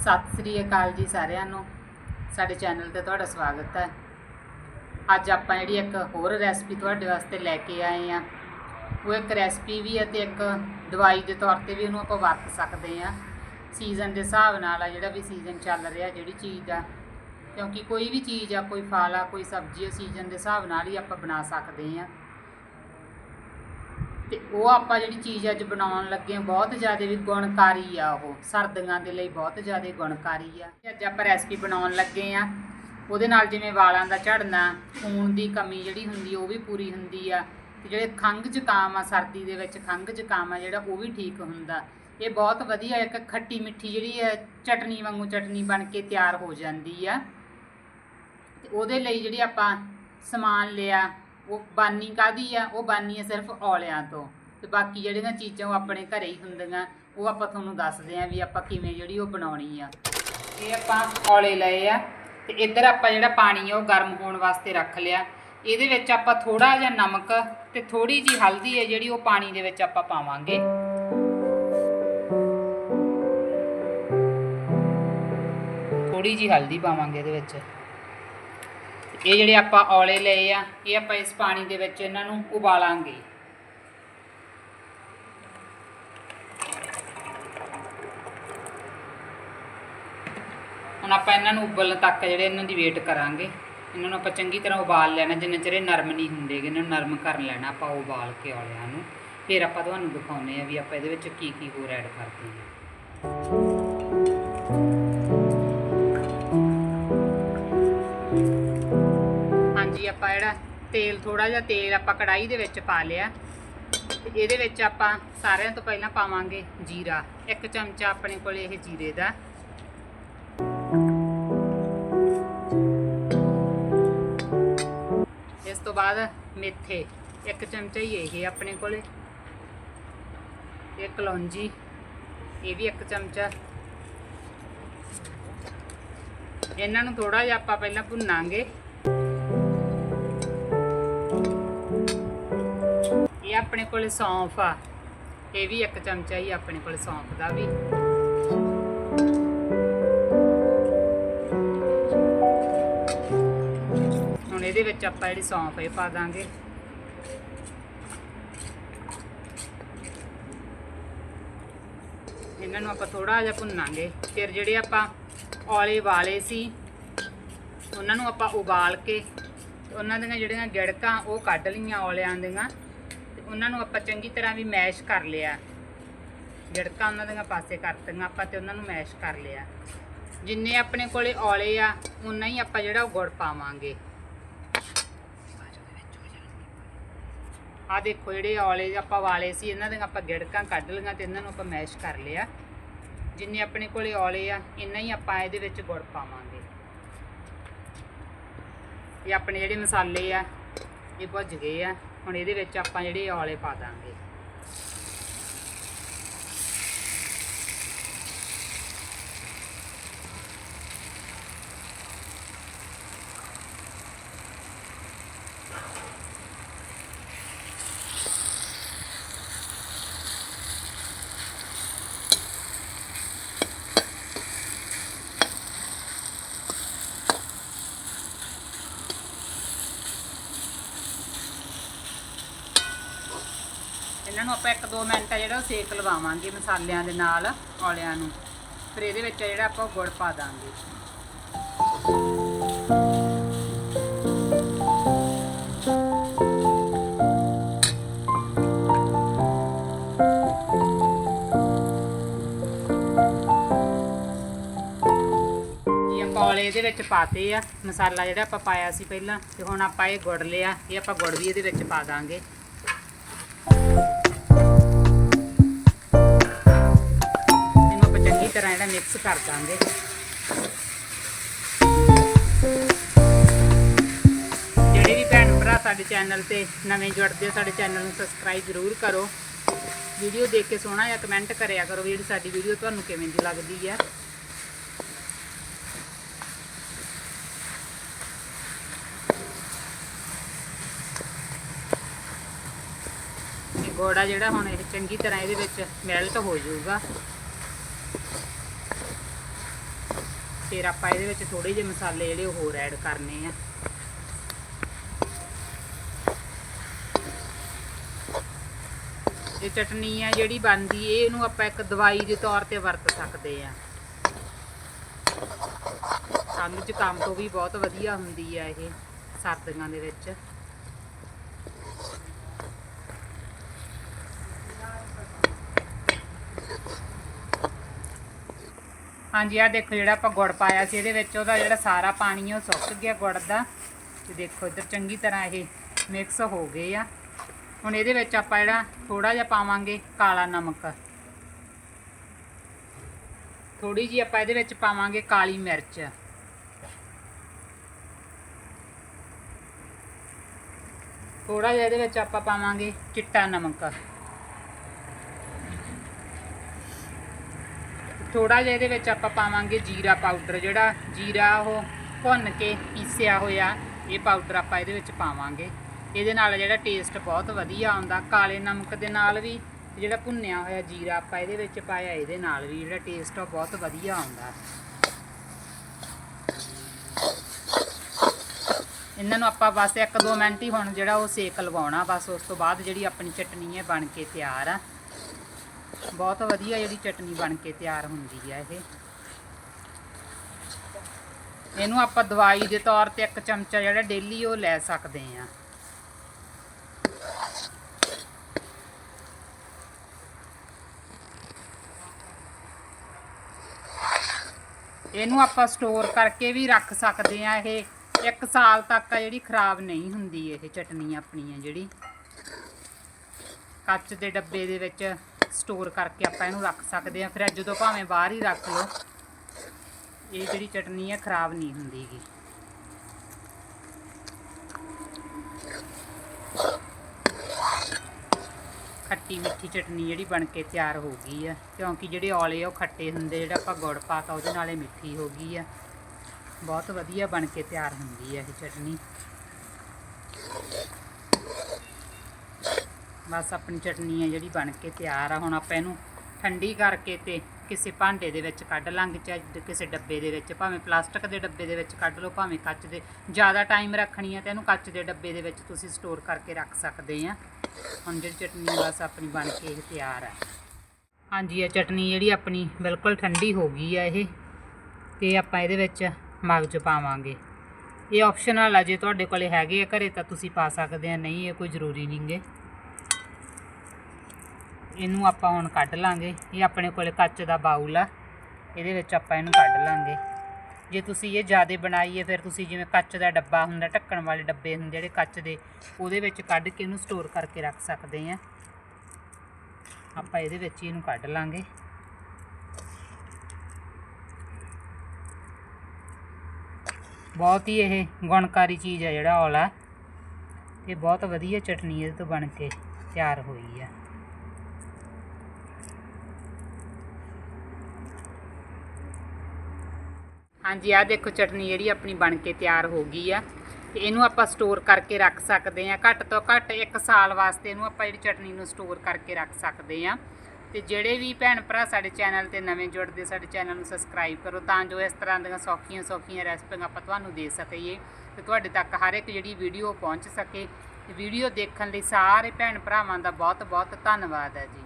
ਸਤਿ ਸ੍ਰੀ ਅਕਾਲ ਜੀ ਸਾਰਿਆਂ ਨੂੰ। ਸਾਡੇ ਚੈਨਲ ਤੇ ਤੁਹਾਡਾ ਸਵਾਗਤ ਹੈ। ਅੱਜ ਆਪਾਂ ਜਿਹੜੀ ਇੱਕ ਹੋਰ ਰੈਸਪੀ ਤੁਹਾਡੇ ਵਾਸਤੇ ਲੈ ਕੇ ਆਏ ਆ ਉਹ ਇੱਕ ਰੈਸਪੀ ਵੀ ਹੈ ਤੇ ਇੱਕ ਦਵਾਈ ਦੇ ਤੌਰ ਤੇ ਵੀ ਉਹਨੂੰ ਆਪਾਂ ਵਰਤ ਸਕਦੇ ਆ ਸੀਜ਼ਨ ਦੇ ਹਿਸਾਬ ਨਾਲ ਆ ਜਿਹੜਾ ਵੀ ਸੀਜ਼ਨ ਚੱਲ ਰਿਹਾ, ਜਿਹੜੀ ਚੀਜ਼ ਆ। ਕਿਉਂਕਿ ਕੋਈ ਵੀ ਚੀਜ਼ ਆ, ਕੋਈ ਫਲ ਆ, ਕੋਈ ਸਬਜ਼ੀ ਆ ਸੀਜ਼ਨ ਦੇ ਹਿਸਾਬ ਨਾਲ ਹੀ ਆਪਾਂ ਬਣਾ ਸਕਦੇ ਆ ਤੇ ਉਹ ਆਪਾਂ ਜਿਹੜੀ ਚੀਜ਼ ਅੱਜ ਬਣਾਉਣ ਲੱਗੇ ਆ ਬਹੁਤ ਜ਼ਿਆਦਾ ਵੀ ਗੁਣਕਾਰੀ ਆ ਉਹ। ਸਰਦੀਆਂ ਦੇ ਲਈ ਬਹੁਤ ਜ਼ਿਆਦਾ ਗੁਣਕਾਰੀ ਆ। ਅੱਜ ਆਪਾਂ ਰੈਸਪੀ ਬਣਾਉਣ ਲੱਗੇ ਆ ਉਹਦੇ ਨਾਲ ਜਿਵੇਂ ਵਾਲਾਂ ਦਾ ਝੜਨਾ, ਖੂਨ ਦੀ ਕਮੀ ਜਿਹੜੀ ਹੁੰਦੀ ਉਹ ਵੀ ਪੂਰੀ ਹੁੰਦੀ ਆ। ਤੇ ਜਿਹੜੇ ਖੰਘ ਜ਼ੁਕਾਮ ਆ, ਸਰਦੀ ਦੇ ਵਿੱਚ ਖੰਘ ਜ਼ੁਕਾਮ ਆ ਜਿਹੜਾ, ਉਹ ਵੀ ਠੀਕ ਹੁੰਦਾ। ਇਹ ਬਹੁਤ ਵਧੀਆ ਇੱਕ ਖੱਟੀ ਮਿੱਠੀ ਜਿਹੜੀ ਹੈ ਚਟਨੀ ਵਾਂਗੂ ਚਟਨੀ ਬਣ ਕੇ ਤਿਆਰ ਹੋ ਜਾਂਦੀ ਆ। ਤੇ ਉਹਦੇ ਲਈ ਜਿਹੜੀ ਆਪਾਂ ਸਮਾਨ ਲਿਆ ਉਹ ਬਾਨੀ ਕਾਦੀ ਆ? ਉਹ ਬਾਨੀ ਆ ਸਿਰਫ ਔਲਿਆਂ ਤੋਂ। ਤੇ ਬਾਕੀ ਜਿਹੜੀਆਂ ਚੀਜ਼ਾਂ ਉਹ ਆਪਣੇ ਘਰੇ ਹੀ ਹੁੰਦੀਆਂ, ਉਹ ਆਪਾਂ ਤੁਹਾਨੂੰ ਦੱਸਦੇ ਆਂ ਵੀ ਆਪਾਂ ਕਿਵੇਂ ਜਿਹੜੀ ਉਹ ਬਣਾਉਣੀ ਆ। ਇਹ ਆਪਾਂ ਔਲੇ ਲਏ ਆ, ਤੇ ਇੱਧਰ ਆਪਾਂ ਜਿਹੜਾ ਪਾਣੀ ਆ ਉਹ ਗਰਮ ਹੋਣ ਵਾਸਤੇ ਰੱਖ ਲਿਆ। ਇਹਦੇ ਵਿੱਚ ਆਪਾਂ ਥੋੜਾ ਜਿਹਾ ਨਮਕ ਤੇ ਥੋੜੀ ਜੀ ਹਲਦੀ ਹੈ ਜਿਹੜੀ ਉਹ ਪਾਣੀ ਦੇ ਵਿੱਚ ਆਪਾਂ ਪਾਵਾਂਗੇ। ਥੋੜੀ ਜੀ ਹਲਦੀ ਪਾਵਾਂਗੇ ਇਹਦੇ ਵਿੱਚ। ਇਹ ਜਿਹੜੇ ਆਪਾਂ ਔਲੇ ਲਏ ਆ, ਇਹ ਆਪਾਂ ਇਸ ਪਾਣੀ ਦੇ ਵਿੱਚ ਇਹਨਾਂ ਨੂੰ ਉਬਾਲਾਂਗੇ। ਹੁਣ ਆਪਾਂ ਇਹਨਾਂ ਨੂੰ ਉਬਲਣ ਤੱਕ ਜਿਹੜੇ ਇਹਨਾਂ ਦੀ ਵੇਟ ਕਰਾਂਗੇ। ਇਹਨਾਂ ਨੂੰ ਆਪਾਂ ਚੰਗੀ ਤਰ੍ਹਾਂ ਉਬਾਲ ਲੈਣਾ, ਜਿੰਨੇ ਚਿਰ ਇਹ ਨਰਮ ਨਹੀਂ ਹੁੰਦੇਗੇ, ਇਹਨਾਂ ਨੂੰ ਨਰਮ ਕਰ ਲੈਣਾ ਆਪਾਂ ਉਬਾਲ ਕੇ ਔਲਿਆਂ ਨੂੰ। ਫਿਰ ਆਪਾਂ ਤੁਹਾਨੂੰ ਦਿਖਾਉਨੇ ਆ ਵੀ ਆਪਾਂ ਇਹਦੇ ਵਿੱਚ ਕੀ ਕੀ ਹੋਰ ਐਡ ਕਰਦੇ ਹਾਂ। ਆਪਾਂ ਜਿਹੜਾ ਤੇਲ ਥੋੜਾ ਜਿਹਾ ਤੇਲ ਆਪਾਂ ਕੜਾਈ ਦੇ ਵਿੱਚ ਪਾ ਲਿਆ। ਇਹਦੇ ਵਿੱਚ ਆਪਾਂ ਸਾਰਿਆਂ ਤੋਂ ਪਹਿਲਾਂ ਪਾਵਾਂਗੇ ਜੀਰਾ, ਇੱਕ ਚਮਚਾ ਆਪਣੇ ਕੋਲ ਇਹ ਜੀਰੇ ਦਾ। ਇਸ ਤੋਂ ਬਾਅਦ ਮੇਥੇ, ਇੱਕ ਚਮਚਾ ਹੀ ਇਹ ਆਪਣੇ ਕੋਲੇ। ਇਹ ਕਲੌਂਜੀ, ਇਹ ਵੀ ਇੱਕ ਚਮਚਾ। ਇਹਨਾਂ ਨੂੰ ਥੋੜਾ ਜਿਹਾ ਆਪਾਂ ਪਹਿਲਾਂ ਭੁੰਨਾਂਗੇ। ਆਪਣੇ ਕੋਲ ਸੌਂਫ ਆ। ਇਹ ਵੀ ਇੱਕ ਚਮਚਾ ਹੀ ਆਪਣੇ ਕੋਲ ਸੌਂਫ ਦਾ ਵੀ। ਹੁਣ ਇਹਦੇ ਵਿੱਚ ਆਪਾਂ ਜਿਹੜੀ ਸੌਂਫ ਇਹ ਪਾ ਦਾਂਗੇ। ਇਹਨਾਂ ਨੂੰ ਆਪਾਂ ਥੋੜਾ ਜਿਹਾ ਭੁੰਨਾਂਗੇ। ਫਿਰ ਜਿਹੜੇ ਆਪਾਂ ਔਲੇ ਵਾਲੇ ਸੀ, ਉਹਨਾਂ ਨੂੰ ਆਪਾਂ ਉਬਾਲ ਕੇ, ਉਹਨਾਂ ਦੀਆਂ ਜਿਹੜੀਆਂ ਗਿੜਕਾਂ, ਉਹ ਕੱਢ ਲਈਆਂ ਔਲਿਆਂ ਦੀਆਂ। ਉਹਨਾਂ ਨੂੰ ਆਪਾਂ ਚੰਗੀ ਤਰ੍ਹਾਂ ਵੀ ਮੈਸ਼ ਕਰ ਲਿਆ। ਗਿੜਕਾਂ ਉਹਨਾਂ ਦੀਆਂ ਪਾਸੇ ਕਰਤੀਆਂ, ਆਪਾਂ ਤੇ ਉਹਨਾਂ ਨੂੰ ਮੈਸ਼ ਕਰ ਲਿਆ। ਜਿੰਨੇ ਆਪਣੇ ਕੋਲੇ ਔਲੇ ਆ ਉਨਾ ਹੀ ਆਪਾਂ ਜਿਹੜਾ ਉਹ ਗੁੜ ਪਾਵਾਂਗੇ। ਆ ਦੇਖੋ, ਜਿਹੜੇ ਔਲੇ ਆਪਾਂ ਵਾਲੇ ਸੀ, ਇਹਨਾਂ ਦੀਆਂ ਆਪਾਂ ਗਿੜਕਾਂ ਕੱਢ ਲਈਆਂ ਤੇ ਇਹਨਾਂ ਨੂੰ ਆਪਾਂ ਮੈਸ਼ ਕਰ ਲਿਆ। ਜਿੰਨੇ ਆਪਣੇ ਕੋਲੇ ਔਲੇ ਆ, ਇੰਨਾ ਹੀ ਆਪਾਂ ਇਹਦੇ ਵਿੱਚ ਗੁੜ ਪਾਵਾਂਗੇ। ਇਹ ਆਪਣੇ ਜਿਹੜੇ ਮਸਾਲੇ ਆ, ਇਹ ਭੁੱਜ ਗਏ ਆ। ਹੁਣ ਇਹਦੇ ਵਿੱਚ ਆਪਾਂ ਜਿਹੜੇ ਔਲੇ ਪਾ ਦਾਂਗੇ। ਇਹਨਾਂ ਨੂੰ ਆਪਾਂ 1-2 ਮਿੰਟ ਆ ਜਿਹੜਾ ਉਹ ਸੇਕ ਲਵਾਵਾਂਗੇ ਮਸਾਲਿਆਂ ਦੇ ਨਾਲ, ਔਲਿਆਂ ਨੂੰ। ਫਿਰ ਇਹਦੇ ਵਿੱਚ ਜਿਹੜਾ ਆਪਾਂ ਗੁੜ ਪਾ ਦਾਂਗੇ। ਆਪਾਂ ਔਲੇ ਇਹਦੇ ਵਿੱਚ ਪਾਤੇ ਆ। ਮਸਾਲਾ ਜਿਹੜਾ ਆਪਾਂ ਪਾਇਆ ਸੀ ਪਹਿਲਾਂ, ਤੇ ਹੁਣ ਆਪਾਂ ਇਹ ਗੁੜ ਲਿਆ, ਇਹ ਆਪਾਂ ਗੁੜ ਵੀ ਇਹਦੇ ਵਿੱਚ ਪਾ ਦਾਂਗੇ। ਜਿਹੜਾ ਮਿਕਸ ਕਰ ਦਾਂਗੇ। ਜਿਹੜੇ ਵੀ ਭੈਣ ਭਰਾ ਸਾਡੇ ਚੈਨਲ ਤੇ ਨਵੇਂ ਜੁੜਦੇ ਹੋ, ਸਾਡੇ ਚੈਨਲ ਨੂੰ ਸਬਸਕ੍ਰਾਈਬ ਜ਼ਰੂਰ ਕਰੋ। ਵੀਡੀਓ ਦੇਖ ਕੇ ਸੋਹਣਾ ਜਿਹਾ ਕਮੈਂਟ ਕਰਿਆ ਕਰੋ ਵੀ ਜਿਹੜੀ ਸਾਡੀ ਵੀਡੀਓ ਤੁਹਾਨੂੰ ਕਿਵੇਂ ਦੀ ਲੱਗਦੀ ਹੈ ਗੋੜਾ ਜਿਹੜਾ ਹੁਣ ਇਹ ਚੰਗੀ ਤਰ੍ਹਾਂ ਇਹਦੇ ਵਿੱਚ ਮੈਲਟ ਹੋ ਜਾਊਗਾ। ਫਿਰ ਆਪਾਂ ਇਹਦੇ ਵਿੱਚ ਥੋੜੇ ਜਿਹੇ ਮਸਾਲੇ ਜਿਹੜੇ ਹੋਰ ਐਡ ਕਰਨੇ ਆ। ਇਹ ਚਟਨੀ ਆ ਜਿਹੜੀ ਬਣਦੀ ਇਹ ਇਹਨੂੰ ਆਪਾਂ ਇੱਕ ਦਵਾਈ ਦੇ ਤੌਰ ਤੇ ਵਰਤ ਸਕਦੇ ਆ। ਖੰਘ ਜ਼ੁਕਾਮ ਤੋਂ ਵੀ ਬਹੁਤ ਵਧੀਆ ਹੁੰਦੀ ਆ ਇਹ ਸਰਦੀਆਂ ਦੇ ਵਿੱਚ। ਹਾਂਜੀ ਆ ਦੇਖੋ ਜਿਹੜਾ ਆਪਾਂ ਗੁੜ ਪਾਇਆ ਸੀ, ਇਹਦੇ ਵਿੱਚ ਉਹਦਾ ਜਿਹੜਾ ਸਾਰਾ ਪਾਣੀ ਉਹ ਸੁੱਕ ਗਿਆ ਗੁੜ ਦਾ। ਤੇ ਦੇਖੋ ਇੱਧਰ ਚੰਗੀ ਤਰ੍ਹਾਂ ਇਹ ਮਿਕਸ ਹੋ ਗਏ ਆ। ਹੁਣ ਇਹਦੇ ਵਿੱਚ ਆਪਾਂ ਜਿਹੜਾ ਥੋੜਾ ਜਿਹਾ ਪਾਵਾਂਗੇ ਕਾਲਾ ਨਮਕ। ਥੋੜੀ ਜੀ ਆਪਾਂ ਇਹਦੇ ਵਿੱਚ ਪਾਵਾਂਗੇ ਕਾਲੀ ਮਿਰਚ। ਥੋੜਾ ਜਿਹਾ ਇਹਦੇ ਵਿੱਚ ਆਪਾਂ ਪਾਵਾਂਗੇ ਚਿੱਟਾ ਨਮਕ। ਥੋੜਾ ਜਿਹਾ ਇਹਦੇ ਵਿੱਚ ਆਪਾਂ ਪਾਵਾਂਗੇ ਜੀਰਾ ਪਾਊਡਰ ਜਿਹੜਾ ਜੀਰਾ ਉਹ ਭੁੰਨ ਕੇ ਪੀਸਿਆ ਹੋਇਆ, ਇਹ ਪਾਊਡਰ ਆਪਾਂ ਇਹਦੇ ਵਿੱਚ ਪਾਵਾਂਗੇ। ਇਹਦੇ ਨਾਲ ਜਿਹੜਾ ਟੇਸਟ ਬਹੁਤ ਵਧੀਆ ਆਉਂਦਾ, ਕਾਲੇ ਨਮਕ ਦੇ ਨਾਲ ਵੀ ਜਿਹੜਾ ਭੁੰਨਿਆ ਹੋਇਆ ਜੀਰਾ ਆਪਾਂ ਇਹਦੇ ਵਿੱਚ ਪਾਇਆ, ਇਹਦੇ ਨਾਲ ਵੀ ਜਿਹੜਾ ਟੇਸਟ ਆ ਬਹੁਤ ਵਧੀਆ ਆਉਂਦਾ। ਇਹਨਾਂ ਨੂੰ ਆਪਾਂ ਬਸ 1-2 ਮਿੰਟ ਹੀ ਹੁਣ ਜਿਹੜਾ ਉਹ ਸੇਕ ਲਵਾਉਣਾ, ਬਸ ਉਸ ਤੋਂ ਬਾਅਦ ਜਿਹੜੀ ਆਪਣੀ ਚਟਨੀ ਹੈ ਬਣ ਕੇ ਤਿਆਰ ਆ। ਬਹੁਤ ਵਧੀਆ ਜਿਹੜੀ ਚਟਨੀ ਬਣ ਕੇ ਤਿਆਰ ਹੁੰਦੀ ਆ ਇਹ। ਇਹਨੂੰ ਆਪਾਂ ਦਵਾਈ ਦੇ ਤੌਰ ਤੇ ਇੱਕ ਚਮਚਾ ਜਿਹੜਾ ਡੇਲੀ ਉਹ ਲੈ ਸਕਦੇ ਆ। ਇਹਨੂੰ ਆਪਾਂ ਸਟੋਰ ਕਰਕੇ ਵੀ ਰੱਖ ਸਕਦੇ ਆ ਇਹ। ਇੱਕ ਸਾਲ ਤੱਕ ਆ ਜਿਹੜੀ ਖਰਾਬ ਨਹੀਂ ਹੁੰਦੀ ਇਹ ਚਟਨੀ ਆਪਣੀ ਆ ਜਿਹੜੀ। ਕੱਚ ਦੇ ਡੱਬੇ ਦੇ ਵਿੱਚ ਸਟੋਰ ਕਰਕੇ ਆਪਾਂ ਇਹਨੂੰ ਰੱਖ ਸਕਦੇ ਆ ਫਿਰ ਜਦੋਂ ਭਾਵੇਂ ਬਾਹਰ ਹੀ ਰੱਖ ਲਓ, ਇਹ ਜਿਹੜੀ ਚਟਨੀ ਹੈ ਖਰਾਬ ਨਹੀਂ ਹੁੰਦੀਗੀ ਖੱਟੀ ਮਿੱਠੀ ਚਟਨੀ ਜਿਹੜੀ ਬਣ ਕੇ ਤਿਆਰ ਹੋ ਗਈ ਆ ਕਿਉਂਕਿ ਜਿਹੜੇ ਔਲੇ ਆ, ਉਹ ਖੱਟੇ ਹੁੰਦੇ, ਜਿਹੜਾ ਆਪਾਂ ਗੁੜ ਪਾਤਾ, ਉਹਦੇ ਨਾਲੇ ਮਿੱਠੀ ਹੋ ਗਈ ਆ ਬਹੁਤ ਵਧੀਆ ਬਣ ਕੇ ਤਿਆਰ ਹੁੰਦੀ ਆ ਇਹ ਚਟਨੀ। ਬਸ ਆਪਣੀ ਚਟਨੀ ਆ ਜਿਹੜੀ ਬਣ ਕੇ ਤਿਆਰ ਆ। ਹੁਣ ਆਪਾਂ ਇਹਨੂੰ ਠੰਡੀ ਕਰਕੇ ਤੇ ਕਿਸੇ ਭਾਂਡੇ ਦੇ ਵਿੱਚ ਕੱਢ ਲਾਂਗੇ, ਚਾਹੇ ਕਿਸੇ ਡੱਬੇ ਦੇ ਵਿੱਚ, ਭਾਵੇਂ ਪਲਾਸਟਿਕ ਦੇ ਡੱਬੇ ਦੇ ਵਿੱਚ ਕੱਢ ਲਓ, ਭਾਵੇਂ ਕੱਚ ਦੇ। ਜ਼ਿਆਦਾ ਟਾਈਮ ਰੱਖਣੀ ਹੈ ਤੇ ਇਹਨੂੰ ਕੱਚ ਦੇ ਡੱਬੇ ਦੇ ਵਿੱਚ ਤੁਸੀਂ ਸਟੋਰ ਕਰਕੇ ਰੱਖ ਸਕਦੇ ਆ। ਹੁਣ ਜਿਹੜੀ ਚਟਨੀ ਬਸ ਆਪਣੀ ਬਣ ਕੇ ਇਹ ਤਿਆਰ ਆ। ਹਾਂਜੀ, ਇਹ ਚਟਨੀ ਜਿਹੜੀ ਆਪਣੀ ਬਿਲਕੁਲ ਠੰਡੀ ਹੋ ਗਈ ਆ ਇਹ ਤੇ ਆਪਾਂ ਇਹਦੇ ਵਿੱਚ ਮਗਜ ਪਾਵਾਂਗੇ। ਇਹ ਆਪਸ਼ਨਲ ਆ, ਜੇ ਤੁਹਾਡੇ ਕੋਲੇ ਹੈਗੇ ਆ ਘਰੇ ਤਾਂ ਤੁਸੀਂ ਪਾ ਸਕਦੇ ਆ, ਨਹੀਂ, ਇਹ ਕੋਈ ਜ਼ਰੂਰੀ ਨਹੀਂਗੇ ਇਹਨੂੰ ਆਪਾਂ ਹੁਣ ਕੱਢ ਲਾਂਗੇ। ਇਹ ਆਪਣੇ ਕੋਲੇ ਕੱਚ ਦਾ ਬਾਉਲ ਆ। ਇਹਦੇ ਵਿੱਚ ਆਪਾਂ ਇਹਨੂੰ ਕੱਢ ਲਾਂਗੇ। ਜੇ ਤੁਸੀਂ ਇਹ ਜ਼ਿਆਦਾ ਬਣਾਈਏ ਫਿਰ ਤੁਸੀਂ ਜਿਵੇਂ ਕੱਚ ਦਾ ਡੱਬਾ ਹੁੰਦਾ, ਢੱਕਣ ਵਾਲੇ ਡੱਬੇ ਹੁੰਦੇ ਜਿਹੜੇ ਕੱਚ ਦੇ, ਉਹਦੇ ਵਿੱਚ ਕੱਢ ਕੇ ਇਹਨੂੰ ਸਟੋਰ ਕਰਕੇ ਰੱਖ ਸਕਦੇ ਆ ਆਪਾਂ ਇਹਦੇ ਵਿੱਚ ਹੀ ਇਹਨੂੰ ਕੱਢ ਲਾਂਗੇ। ਬਹੁਤ ਹੀ ਇਹ ਗੁਣਕਾਰੀ ਚੀਜ਼ ਹੈ ਜਿਹੜਾ ਔਲਾ। ਇਹ ਬਹੁਤ ਵਧੀਆ ਚਟਨੀ ਇਹਦੇ ਤੋਂ ਬਣ ਕੇ ਤਿਆਰ ਹੋਈ ਆ। ਹਾਂਜੀ ਆ ਦੇਖੋ ਚਟਨੀ ਜਿਹੜੀ ਆਪਣੀ ਬਣ ਕੇ ਤਿਆਰ ਹੋ ਗਈ ਆ। ਤੇ ਇਹਨੂੰ ਆਪਾਂ ਸਟੋਰ ਕਰਕੇ ਰੱਖ ਸਕਦੇ ਆ। ਘੱਟ ਤੋਂ ਘੱਟ 1 ਸਾਲ ਵਾਸਤੇ ਇਹਨੂੰ ਆਪਾਂ ਜਿਹੜੀ ਚਟਨੀ ਨੂੰ ਸਟੋਰ ਕਰਕੇ ਰੱਖ ਸਕਦੇ ਆ। ਤੇ ਜਿਹੜੇ ਵੀ ਭੈਣ ਭਰਾ ਸਾਡੇ ਚੈਨਲ ਤੇ ਨਵੇਂ ਜੁੜਦੇ, ਸਾਡੇ ਚੈਨਲ ਨੂੰ ਸਬਸਕ੍ਰਾਈਬ ਕਰੋ ਤਾਂ ਜੋ ਇਸ ਤਰ੍ਹਾਂ ਦੀਆਂ ਸੌਖੀਆਂ ਸੌਖੀਆਂ ਰੈਸਪੀਆਂ ਆਪਾਂ ਤੁਹਾਨੂੰ ਦੇ ਸਕੀਏ ਤੇ ਤੁਹਾਡੇ ਤੱਕ ਹਰ ਇੱਕ ਜਿਹੜੀ ਵੀਡੀਓ ਪਹੁੰਚ ਸਕੇ। ਵੀਡੀਓ ਦੇਖਣ ਲਈ ਸਾਰੇ ਭੈਣ ਭਰਾਵਾਂ ਦਾ ਬਹੁਤ ਬਹੁਤ ਧੰਨਵਾਦ ਹੈ ਜੀ।